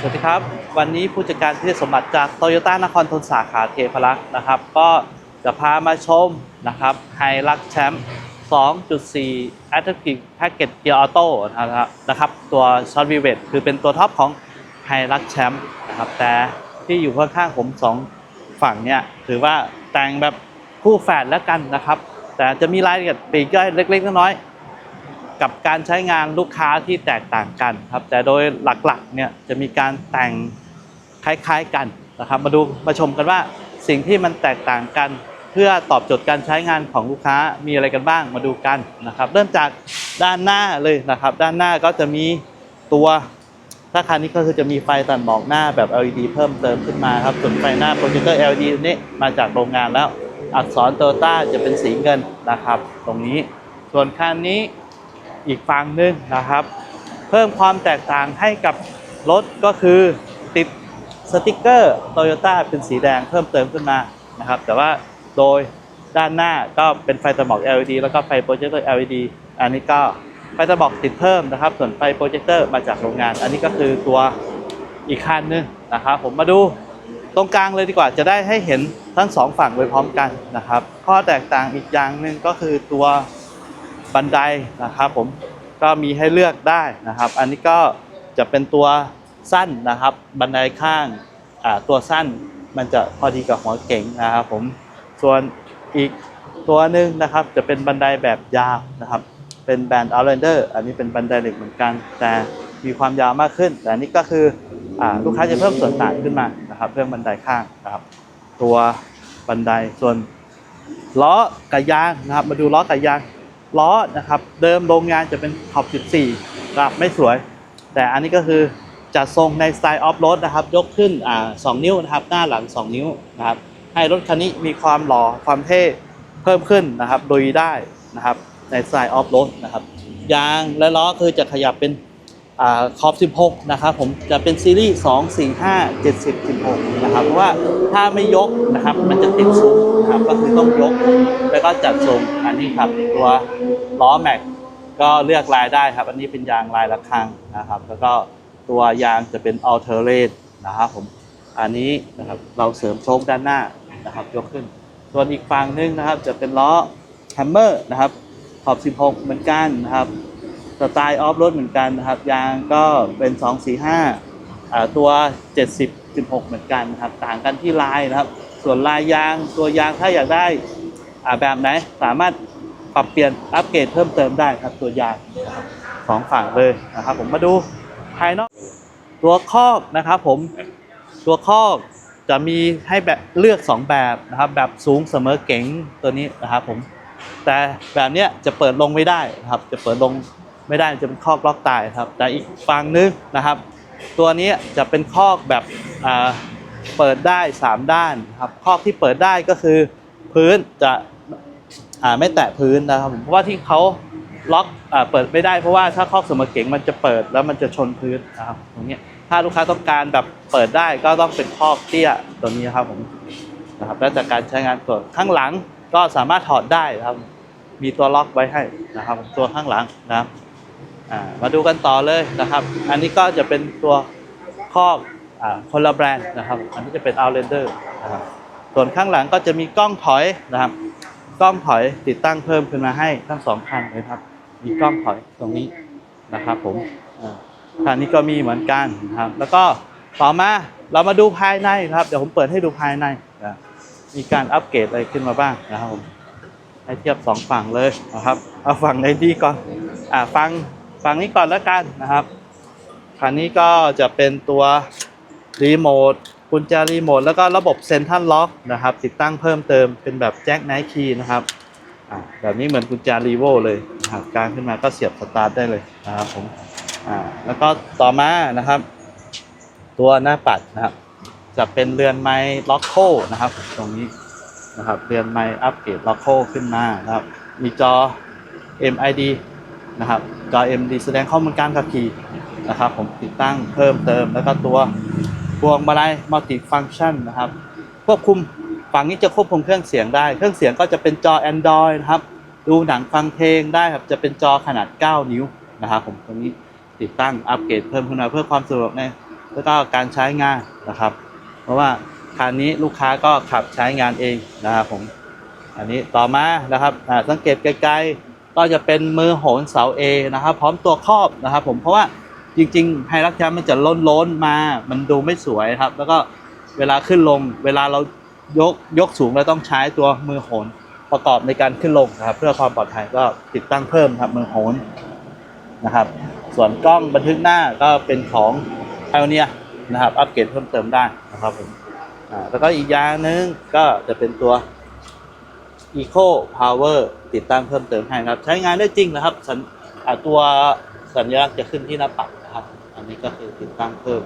สวัสดีครับ วันนี้ผู้จัดการที่สมบัติจากโตโยต้านครทนสาขาเทพรักษ์นะครับ ก็จะพามาชมนะครับไฮรักแชมป์2.4 a t t i v e Package Gear Auto นะครับนะครับตัว Short w h e e l b a s e คือเป็นตัวท็อปของไฮรักแชมป์นะครับแต่ที่อยู่ข้างๆผมสองฝั่งเนี่ยถือว่าแต่งแบบคู่แฝดแล้วกันนะครับ แต่จะมีรายละเอียดปีกย่อยเล็กๆน้อย กับการใช้งานลูกค้าที่แตกต่างกันครับ แต่โดยหลักๆเนี่ยจะมีการแต่งคล้ายๆกันนะครับ มาดูมาชมกันว่าสิ่งที่มันแตกต่างกัน เพื่อตอบโจทย์การใช้งานของลูกค้ามีอะไรกันบ้างมาดูกันนะครับ เริ่มจากด้านหน้าเลยนะครับ ด้านหน้าก็จะมีตัวถ้าคันนี้ก็คือจะมีไฟตัดหมอกหน้าแบบ LED เพิ่มเติมขึ้นมาครับส่วนไฟหน้าโปรเจคเตอร์ LED นี้มาจากโรงงานแล้วอักษรโตต้าจะเป็นสีเงินนะครับ ตรงนี้ส่วนคันนี้ อีกฝั่งหนึ่งนะครับ เพิ่มความแตกต่างให้กับรถก็คือติดสติกเกอร์โตโยต้าเป็นสีแดงเพิ่มเติมขึ้นมานะครับ แต่ว่าโดยด้านหน้าก็เป็นไฟตัดหมอก LED แล้วก็ไฟโปรเจคเตอร์ LED อันนี้ก็ไฟตัดหมอกติดเพิ่มนะครับ ส่วนไฟโปรเจคเตอร์มาจากโรงงาน อันนี้ก็คือตัวอีกคันหนึงนะครับ ผมมาดูตรงกลางเลยดีกว่าจะได้ให้เห็นทั้งสองฝั่งไปพร้อมกันนะครับ ข้อแตกต่างอีกอย่างหนึ่งก็คือตัว บันไดนะครับผมก็มีให้เลือกได้นะครับ อันนี้ก็จะเป็นตัวสั้นนะครับ บันไดข้างตัวสั้นมันจะพอดีกับหัวเก๋งนะครับผมส่วนอีกตัวหนึ่งนะครับจะเป็นบันไดแบบยาวนะครับ เป็นแบรนด์ Outlander อันนี้เป็นบันไดเหล็กเหมือนกัน แต่มีความยาวมากขึ้น แต่อันนี้ก็คืออลูกค้าจะเพิ่มส่วนต่างขึ้นมานะครับเรื่องบันไดข้างนะครับ ตัวบันไดส่วนล้อกับยางนะครับ มาดูล้อกับยาง ล้อนะครับเดิมโรงงานจะเป็นขอบ 14ครับไม่สวย แต่อันนี้ก็คือจัดทรงในสไตล์ออฟโรดนะครับ ยกขึ้นอ่า2นิ้วนะครับ หน้าหลัง 2 นิ้วนะครับ ให้รถคันนี้มีความหล่อความเท่เพิ่มขึ้นนะครับโดยได้นะครับในสไตล์ออฟโรดนะครับยางและล้อคือจะขยับเป็น อ่าขอบ16 นะครับผมจะเป็นซีรีส์ 2 4 5 70 16 นะครับ เพราะว่าถ้าไม่ยกนะครับ มันจะติดซุ้มนะครับ ก็คือต้องยก แล้วก็จัดทรงอันนี้ครับตัวล้อแม็กก็เลือกลายได้ครับ อันนี้เป็นยางลายระฆังนะครับ แล้วก็ตัวยางจะเป็นอัลเทอร์เรนนะครับผมอันนี้นะครับเราเสริมโชคด้านหน้านะครับ ยกขึ้น ส่วนอีกฝั่งหนึงนะครับ จะเป็นล้อแฮมเมอร์นะครับขอบ 16 เหมือนกันนะครับ สไตล์ออฟโรดเหมือนกันนะครับ ยางก็เป็น 245อ่าตัว 70 16เหมือนกันนะครับ ต่างกันที่ลายนะครับ ส่วนลายยางตัวยางถ้าอยากได้แบบไหนสามารถปรับเปลี่ยนอัปเกรดเพิ่มเติมได้ครับ ตัวยางสองฝั่งเลยนะครับ ผมมาดูภายนอกตัวคอกนะครับผมตัวคอกจะมีให้แบบเลือก 2 แบบนะครับ แบบสูงเสมอเก๋งตัวนี้นะครับผมแต่แบบเนี้ยจะเปิดลงไม่ได้นะครับ จะเปิดลง ไม่ได้จะเป็นคอกล็อกตายครับ แต่อีกฝั่งนึงนะครับ ตัวนี้จะเป็นคอกแบบเปิดได้ 3 ด้านครับคอกที่เปิดได้ก็คือพื้นจะไม่แตะพื้นนะครับผมเพราะว่าที่เขาล็อกอเปิดไม่ได้เพราะว่าถ้าคอกเสมอเก๋งมันจะเปิดแล้วมันจะชนพื้นนะครับตรงนี้ถ้าลูกค้าต้องการแบบเปิดได้ก็ต้องเป็นคอกเตี้ยตัวนี้ครับผมนะครับแล้วจากการใช้งานตัวข้างหลังก็สามารถถอดได้นะครับ มีตัวล็อกไว้ให้นะครับ ตัวข้างหลังนะครับ มาดูกันต่อเลยนะครับ อันนี้ก็จะเป็นตัวคอกอคนละแบรนด์นะครับ อันนี้จะเป็น Outlander นะครับ ส่วนข้างหลังก็จะมีกล้องถอยนะครับ กล้องถอยติดตั้งเพิ่มขึ้นมาให้ทั้งสองคันเลยครับ มีกล้องถอยตรงนี้นะครับ ผมอันนี้ก็มีเหมือนกันนะครับ แล้วก็ต่อมาเรามาดูภายในนะครับ เดี๋ยวผมเปิดให้ดูภายในนะมีการอัปเกรดอะไรขึ้นมาบ้างนะครับผมให้เทียบสองฝั่งเลยนะครับ เอาฝั่งไหนดีก่อน อ่า ฟัง ฝั่งนี้ก่อนแล้วกันนะครับคันนี้ก็จะเป็นตัวรีโมทกุญแจรีโมทแล้วก็ระบบเซ็นทรัลล็อกนะครับ ติดตั้งเพิ่มเติมเป็นแบบแจ็คไนท์คีย์นะครับแบบนี้เหมือนกุญแจรีโวเลยนะครับกางขึ้นมาก็เสียบสตาร์ทได้เลยนะครับผมอ่าแล้วก็ต่อมานะครับ ตัวหน้าปัดนะครับ จะเป็นเรือนไม้ล็อกโคนะครับ ตรงนี้นะครับเรือนไม้อัปเกรดล็อกโคขึ้นมานะครับ มีจอ MID นะครับ จอ MD แสดงข้อมูลการขับขี่นะครับผมติดตั้งเพิ่มเติม แล้วก็ตัวพวงมาลัยมัลติฟังชันนะครับควบคุมฝั่งนี้จะควบคุมเครื่องเสียงได้ เครื่องเสียงก็จะเป็นจอ Android นะครับ ดูหนังฟังเพลงได้ครับ จะเป็นจอขนาด 9 นิ้วนะครับผมตรงนี้ติดตั้งอัปเกรดเพิ่มขึ้นมาเพื่อความสะดวกในแล้วก็การใช้งานนะครับ เพราะว่าคันนี้ลูกค้าก็ขับใช้งานเองนะครับผม อันนี้ต่อมานะครับอ่าสังเกตไกลๆ ก็จะเป็นมือโหนเสา A นะครับ พร้อมตัวครอบนะครับ ผมเพราะว่าจริงๆไฮรักแชมมันจะล้นล้นๆมา มันดูไม่สวยครับ แล้วก็เวลาขึ้นลง เวลาเรายกยกสูงเราต้องใช้ตัวมือโหนประกอบในการขึ้นลงนะครับ เพื่อความปลอดภัยก็ติดตั้งเพิ่มครับมือโหนนะครับ ส่วนกล้องบันทึกหน้าก็เป็นของไ i อเนียนะครับ อัปเกรดเพิ่มเติมได้นะครับผมแล้วก็อีกอย่างหนึงก็จะเป็นตัว Eco Power ติดตั้งเพิ่มเติมให้นะครับ ใช้งานได้จริงนะครับสัญตัวสัญลักษณ์จะขึ้นที่หน้าปัดนะครับ อันนี้ก็คือติดตั้งเพิ่ม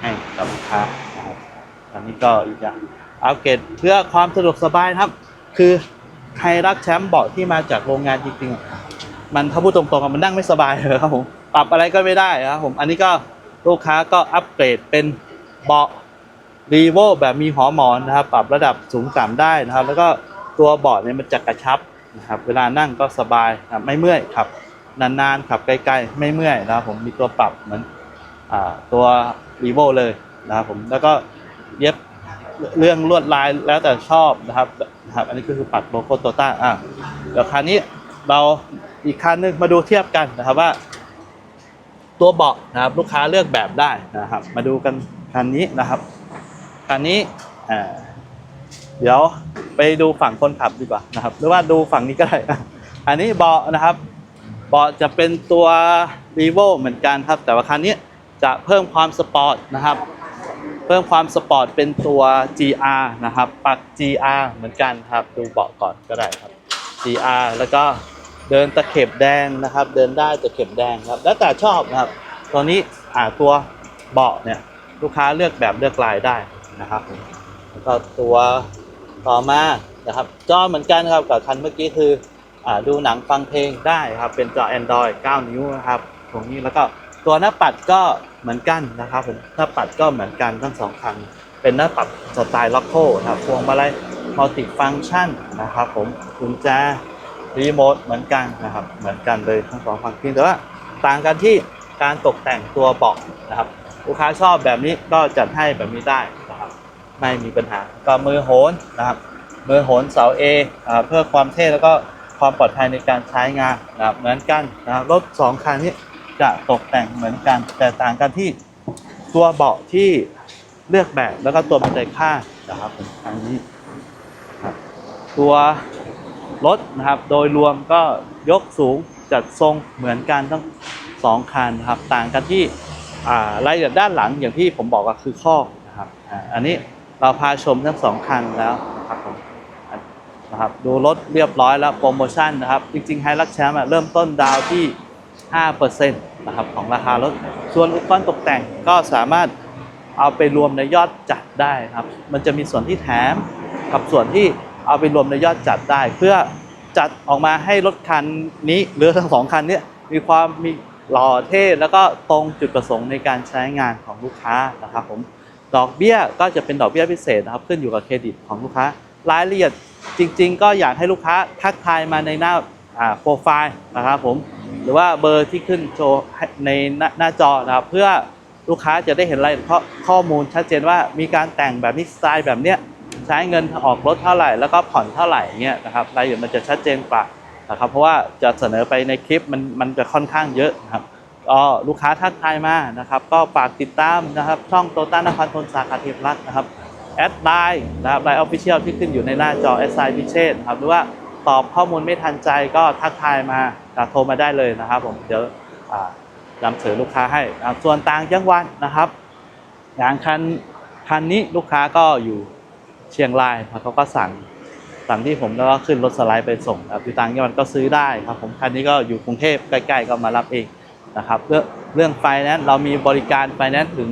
ให้กับลูกค้านะครับอันนี้ก็อีกอย่างอัปเกรดเพื่อความสะดวกสบายครับ คือใครรักแชมป์เบาะที่มาจากโรงงานจริงๆ มันถ้าพูดตรงๆมันนั่งไม่สบายเลยครับผมปรับอะไรก็ไม่ได้ครับผมอันนี้ก็ลูกค้าก็อัปเกรดเป็นเบาะรีโวแบบมีหัวหมอนนะครับ ปรับระดับสูงต่ำได้นะครับ แล้วก็ ตัวเบาะเนี่ยมันจะกระชับนะครับเวลานั่งก็สบายครับไม่เมื่อยขับนานๆขับไกลๆไม่เมื่อยนะครับผมมีตัวปรับเหมือนอตัวรีโวเลยนะครับผมแล้วก็เย็บเรื่องลวดลายแล้วแต่ชอบนะครับนะครับ อันนี้ก็คือปัดโลโก้โตต้าอะเดี๋ยวคันนี้เราอีกคันนึงมาดูเทียบกันนะครับว่า ตัวเบาะนะครับลูกค้าเลือกแบบได้นะครับ มาดูกันคันนี้นะครับคันนี้อ่าเดี๋ยว ไปดูฝั่งคนขับดีกว่านะครับ หรือว่าดูฝั่งนี้ก็ได้อันนี้เบาะนะครับ เบาะจะเป็นตัว r e v o เหมือนกันครับ แต่ว่าคันนี้จะเพิ่มความสปอร์ตนะครับ เพิ่มความสปอร์ตเป็นตัว GR นะครับ ปัก GR เหมือนกันครับ ดูเบาะก่อนก็ได้ครับ GR แล้วก็เดินตะเข็บแดงนะครับ เดินได้ตะเข็บแดงครับ แล้วแต่ชอบนะครับตอนนี้อ่าตัวเบาะเนี่ยลูกค้าเลือกแบบเลือกลายได้นะครับ แล้วก็ตัว ต่อมานะครับจอเหมือนกันครับกับคันเมื่อกี้คืออดูหนังฟังเพลงได้ครับเป็นจอ Android 9 นิ้วนะครับตรงนี้แล้วก็ตัวหน้าปัดก็เหมือนกันนะครับผมหน้าปัดก็เหมือนกันทั้งสองคันเป็นหน้าปัดสไตล์ล็อกโคนะครับพวงมาลัยมัลติฟัง c t ชันนะครับผมกุญแจรีโมทเหมือนกันนะครับเหมือนกันเลยทั้งสองฝั่งเพียงแต่ว่าต่างกันที่การตกแต่งตัวเบาะนะครับลูกค้าชอบแบบนี้ก็จัดให้แบบนี้ได้ ไม่มีปัญหา ก็มือโหนนะครับ มือโหนเสา A อ่าเพื่อความเท่แล้วก็ความปลอดภัยในการใช้งานนะครับเหมือนกันนะครับรถสองคันนี้จะตกแต่งเหมือนกัน แต่ต่างกันที่ตัวเบาะที่เลือกแบบแล้วก็ตัวบันไดข้างนะครับผมอันนี้ตัวรถนะครับ โดยรวมก็ยกสูงจัดทรงเหมือนกันทั้งสองคันนะครับ ต่างกันที่รายละเอียดด้านหลังอย่างที่ผมบอกก็คือข้อนะครับอันนี้ เราพาชมทั้งสองคันแล้วครับผมนะครับดูรถเรียบร้อยแล้วโปรโมชั่นนะครับ จริงๆไฮรักแชมป์เริ่มต้นดาวที่ 5%นะครับของราคารถ ส่วนอุปกรณ์ตกแต่งก็สามารถเอาไปรวมในยอดจัดได้ครับ มันจะมีส่วนที่แถมกับส่วนที่เอาไปรวมในยอดจัดได้ เพื่อจัดออกมาให้รถคันนี้หรือทั้งสองคันนี้มีความมีหล่อเท่แล้วก็ตรงจุดประสงค์ในการใช้งานของลูกค้านะครับผม ดอกเบี้ยก็จะเป็นดอกเบี้ยพิเศษนะครับขึ้นอยู่กับเครดิตของลูกค้ารายละเอียดจริง ๆ ก็อยากให้ลูกค้าทักทายมาในหน้าโปรไฟล์นะครับผมหรือว่าเบอร์ที่ขึ้นโชว์ในหน้าจอนะครับเพื่อลูกค้าจะได้เห็นรายละเอียดข้อข้อมูลชัดเจนว่ามีการแต่งแบบนี้สไตล์แบบเนี้ยใช้เงินออกรถเท่าไหร่ แล้วก็ผ่อนเท่าไหร่เงี้ยนะครับรายละเอียดมันจะชัดเจนกว่านะครับเพราะว่าจะเสนอไปในคลิปมันมันจะค่อนข้างเยอะนะครับ ก็ลูกค้าทักทายมานะครับ ก็ฝากติดตามนะครับ ช่องโตต้านครทนสาขาเทพรักษ์นะครับแอดไลน์นะครับไลน์ออฟฟิเชียลที่ขึ้นอยู่ในหน้าจอแอดไซน์พิเชษครับหรือว่าตอบข้อมูลไม่ทันใจก็ทักทายมาโทรมาได้เลยนะครับผมเดี๋ยวนำเสนอลูกค้าให้ส่วนต่างจังหวัดนะครับอย่างคันคันนี้ลูกค้าก็อยู่เชียงรายเขาก็สั่งสั่งที่ผมแล้วก็ขึ้นรถสไลด์ไปส่งครับอยู่ต่างจังหวัดก็ซื้อได้ครับผมคันนี้ก็อยู่กรุงเทพใกล้ๆก็มารับเอง นะครับเรื่องเรื่องไฟแนนซ์เรามีบริการไฟแนนซ์ถึง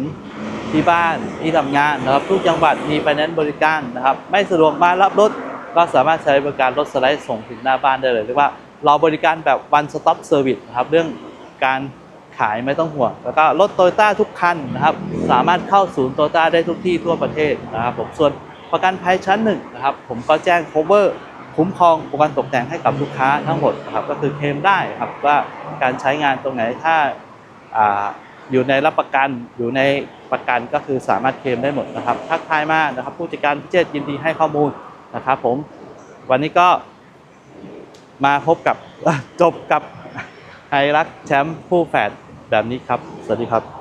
ที่บ้านที่ทำงานนะครับ ทุกจังหวัดมีไฟแนนซ์บริการนะครับ ไม่สะดวกมารับรถ ก็สามารถใช้บริการรถสไลด์ส่งถึงหน้าบ้านได้เลยเรียกว่าเราบริการแบบ one stop service นะครับเรื่องการขายไม่ต้องห่วง แล้วก็รถโตโยต้าทุกคันนะครับ สามารถเข้าศูนย์โตโยต้าได้ทุกที่ทั่วประเทศนะครับผมส่วนประกันภัยชั้นหนึ่งนะครับ ผมก็แจ้ง cover คุ้มครองประกันตกแต่งให้กับลูกค้าทั้งหมดนะครับก็คือเคลมได้ครับว่าการใช้งานตรงไหนถ้าอยู่ในรับประกันอยู่ในประกันก็คือสามารถเคลมได้หมดนะครับทักทายมานะครับ ผู้จัดการพิเชษยินดีให้ข้อมูลนะครับผมวันนี้ก็มาพบกับจบกับไฮรักแชมป์ผู้แฝดแบบนี้ครับ สวัสดีครับ